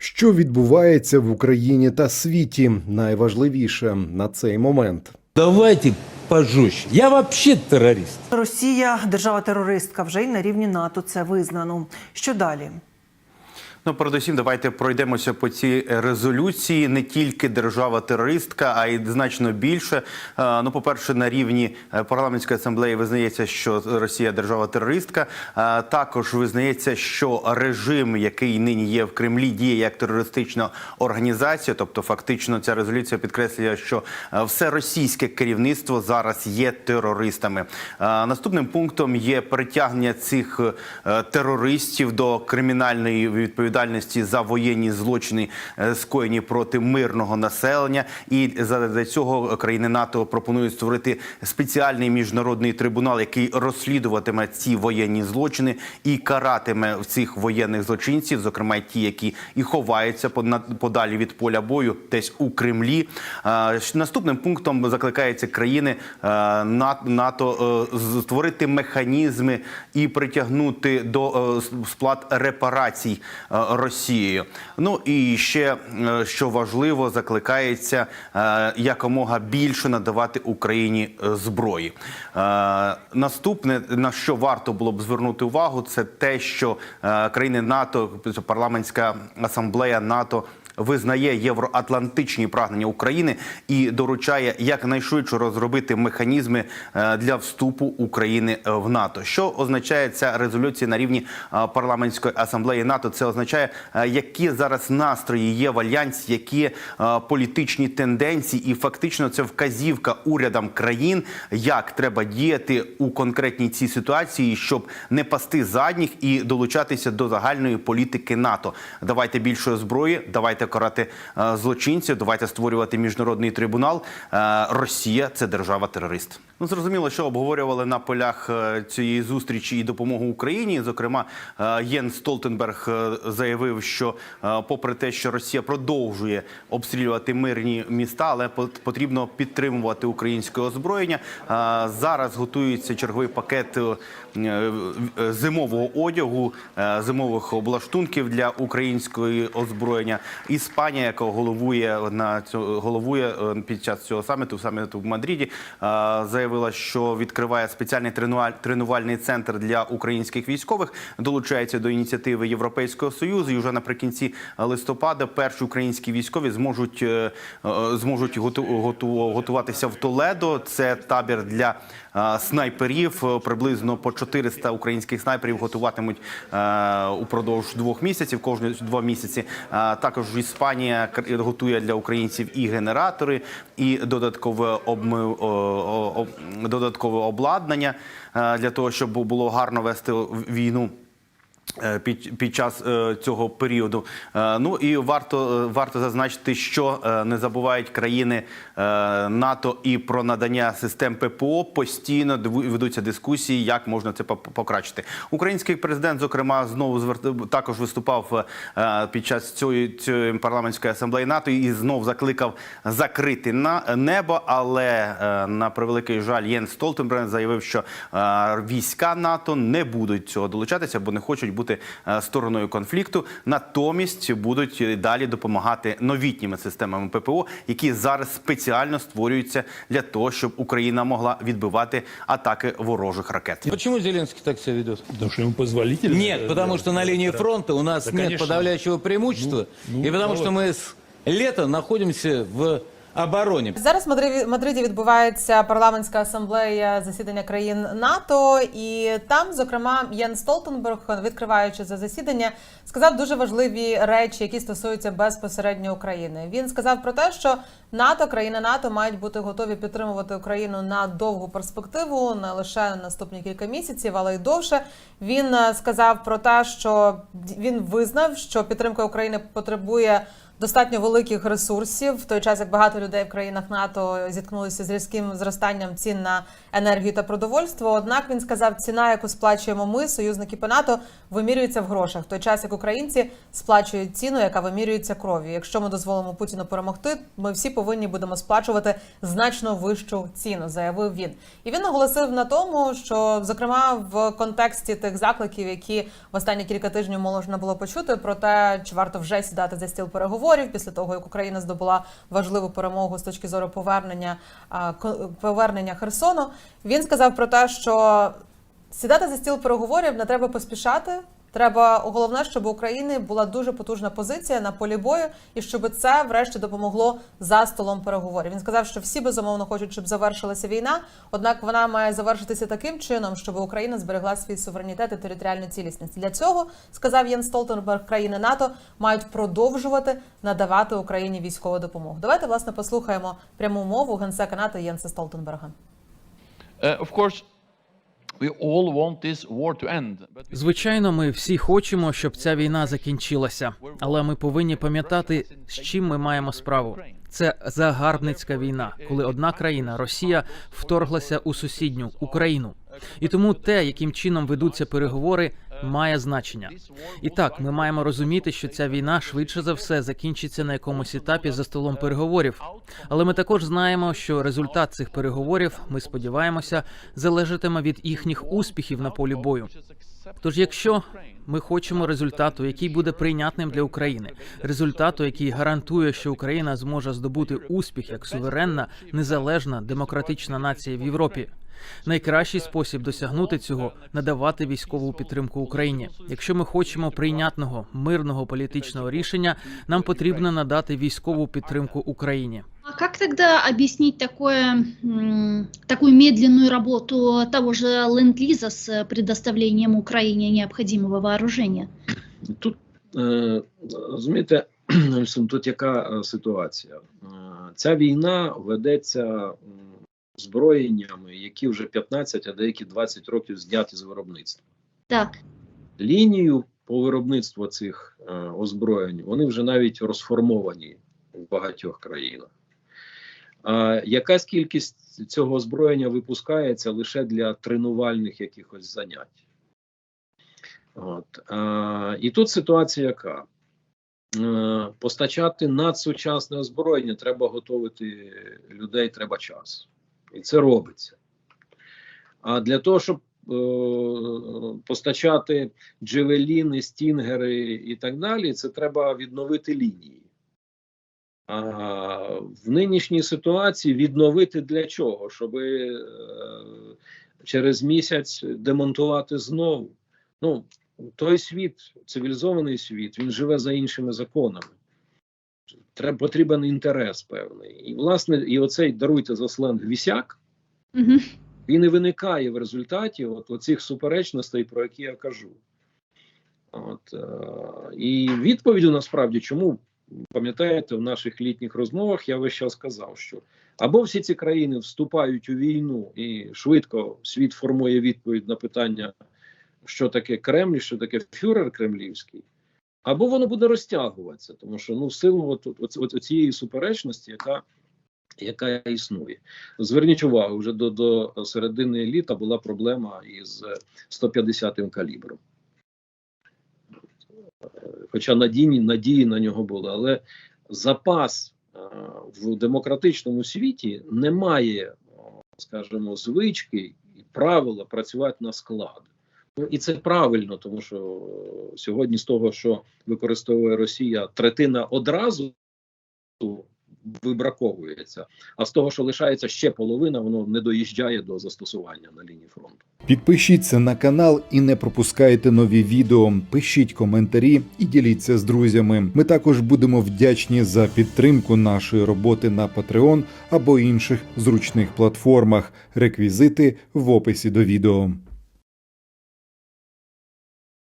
Що відбувається в Україні та світі? Найважливіше на цей момент. Давайте пожестче. Я взагалі терорист. Росія держава-терористка вже й на рівні НАТО це визнано. Що далі? Ну, передусім, давайте пройдемося по цій резолюції. Не тільки держава-терористка, а й значно більше. Е, Ну, по-перше, на рівні е, парламентської асамблеї визнається, що Росія держава-терористка. Е, Також визнається, що режим, який нині є в Кремлі, діє як терористична організація. Тобто, фактично, ця резолюція підкреслює, що все російське керівництво зараз є терористами. Наступним пунктом є притягнення цих терористів до кримінальної відповідальності за воєнні злочини, е, скоєні проти мирного населення. І за цього країни НАТО пропонують створити спеціальний міжнародний трибунал, який розслідуватиме ці воєнні злочини і каратиме цих воєнних злочинців, зокрема ті, які і ховаються подалі від поля бою, десь у Кремлі. Е, Наступним пунктом закликається країни е, НАТО створити механізми і притягнути до сплат репарацій Росією. Ну і ще е, що важливо, закликається е, якомога більше надавати Україні е, зброї. Наступне на що варто було б звернути увагу, це те, що країни НАТО, парламентська асамблея НАТО. Визнає євроатлантичні прагнення України і доручає якнайшвидше розробити механізми е, для вступу України е, в НАТО. Що означає ця резолюція на рівні е, парламентської асамблеї НАТО? Це означає, які зараз настрої є в альянсі, які політичні тенденції, і фактично це вказівка урядам країн, як треба діяти у конкретній цій ситуації, щоб не пасти задніх і долучатися до загальної політики НАТО. Давайте більше зброї, давайте карати е, злочинців, давайте створювати міжнародний трибунал. Е, Росія це держава-терорист. Ну зрозуміло, що обговорювали на полях е, цієї зустрічі і допомогу Україні. Зокрема, е, Єн Столтенберг е, заявив, що попри те, що Росія продовжує обстрілювати мирні міста, але пот- потрібно підтримувати українське озброєння. Зараз готується черговий пакет зимового одягу, зимових облаштунків для української озброєння. Іспанія, яка головує на цьо- головує під час цього саміту, саміту в Мадриді, е, заявила, що відкриває спеціальний тренуваль- тренувальний центр для українських військових, долучається до ініціативи Європейського союзу. І вже наприкінці листопада перші українські військові зможуть е, е, зможуть готу, готу, готуватися в Толедо. Це табір для е, снайперів. Приблизно по 400 українських снайперів готуватимуть упродовж двох місяців. Кожні два місяці. Також Іспанія готує для українців і генератори, і додаткове обми, о- о- о- додаткове обладнання е, для того, щоб було гарно вести війну. Е, Під, під час е, цього періоду, Е, ну і варто варто зазначити, що не забувають країни НАТО і про надання систем ППО постійно ведуться дискусії, як можна це покращити. Український президент, зокрема, знову також виступав під час цієї, цієї парламентської асамблеї НАТО і знов закликав закрити на небо. Але на превеликий жаль, Єн Столтенберг заявив, що війська НАТО не будуть цього долучатися, бо не хочуть бути е, стороною конфлікту. Натомість будуть далі допомагати новітніми системами ППО, які зараз спеціально створюються для того, щоб Україна могла відбивати атаки ворожих ракет. Почему Зеленский так себя ведет? Потому что ему позволительно. Э, потому что на линии да. фронта у нас Да, нет подавляющего преимущества. Ну, и потому ну что мы с лета находимся в обороне. Зараз в Мадриді- відбувається парламентська асамблея засідання країн НАТО, і там, зокрема, Єн Столтенберг, відкриваючи за засідання, сказав дуже важливі речі, які стосуються безпосередньо України. Він сказав про те, що НАТО, країни НАТО мають бути готові підтримувати Україну на довгу перспективу, не лише на наступні кілька місяців, але й довше. Він е, сказав про те, що він визнав, що підтримка України потребує достатньо великих ресурсів, в той час як багато людей в країнах НАТО зіткнулися з різким зростанням цін на енергію та продовольство. Однак він сказав, ціна, яку сплачуємо ми, союзники по НАТО, вимірюється в грошах, в той час як українці сплачують ціну, яка вимірюється кров'ю. Якщо ми дозволимо Путіну перемогти, ми всі повинні будемо сплачувати значно вищу ціну, заявив він. І він наголосив на тому, що зокрема в контексті тих закликів, які в останні кілька тижнів можна було почути, про те, чи варто вже сідати за стіл переговорів після того, як Україна здобула важливу перемогу з точки зору повернення повернення Херсону. Він сказав про те, що сідати за стіл переговорів не треба поспішати. Треба головне, щоб у України була дуже потужна позиція на полі бою, і щоб це врешті допомогло за столом переговорів. Він сказав, що всі безумовно хочуть, щоб завершилася війна. Однак вона має завершитися таким чином, щоб Україна зберегла свій суверенітет і територіальну цілісність. Для цього сказав Єн Столтенберг, країни НАТО мають продовжувати надавати Україні військову допомогу. Давайте власне послухаємо пряму мову генсека НАТО Єнса Столтенберга. Uh, of course, Звичайно, ми всі хочемо, щоб ця війна закінчилася, але ми повинні пам'ятати, з чим ми маємо справу. Це загарбницька війна, коли одна країна, Росія, вторглася у сусідню Україну. І тому те, яким чином ведуться переговори, має значення. І так, ми маємо розуміти, що ця війна швидше за все закінчиться на якомусь етапі за столом переговорів. Але ми також знаємо, що результат цих переговорів, ми сподіваємося, залежатиме від їхніх успіхів на полі бою. Тож, якщо ми хочемо результату, який буде прийнятним для України, результату, який гарантує, що Україна зможе здобути успіх як суверенна, незалежна демократична нація в Європі. Найкращий спосіб досягнути цього надавати військову підтримку Україні. Якщо ми хочемо прийнятного мирного політичного рішення, нам потрібно надати військову підтримку Україні. А как тогда объяснить такое, такую медленную работу того же Ленд-Лиза с предоставлением Украине необходимого вооружения? Тут е, розумієте, тут яка е, ситуація? Е, Ця війна ведеться м, зброєннями, які вже 15, а деякі 20 років зняті з виробництва. Так, Лінію по виробництву цих е, озброєнь вони вже навіть розформовані в багатьох країнах. А якась кількість цього озброєння випускається лише для тренувальних якихось занять. От. А, і тут ситуація яка? Е, постачати надсучасне озброєння треба готувати людей, треба час. І це робиться. А для того, щоб е, постачати джевеліни, стінгери і так далі, це треба відновити лінії. А в нинішній ситуації відновити для чого? Щоб е, через місяць демонтувати знову. Ну, той світ, цивілізований світ, він живе за іншими законами. Треба потрібен інтерес певний. І, власне, і оцей даруйте за сленг вісяк, Мгм. він і виникає в результаті от оцих суперечностей, про які я кажу. От, е, і відповіддю насправді, чому пам'ятаєте, в наших літніх розмовах я весь час сказав, що або всі ці країни вступають у війну, і швидко світ формує відповідь на питання, що таке Кремль, що таке фюрер кремлівський, або воно буде розтягуватися, тому що ну, в силу от, от, от, цієї суперечності, яка яка існує. Зверніть увагу, вже до, до середини літа була проблема із 150-м калібром. Хоча надійні надії на нього були, але запас е, в демократичному світі немає, скажімо, звички і правила працювати на склад. Ну, і це правильно, тому що е, сьогодні з того, що використовує Росія, третина одразу вибраковується, а з того, що лишається ще половина, воно не доїжджає до застосування на лінії фронту. Підпишіться на канал і не пропускайте нові відео. Пишіть коментарі і діліться з друзями. Ми також будемо вдячні за підтримку нашої роботи на Patreon або інших зручних платформах. Реквізити в описі до відео.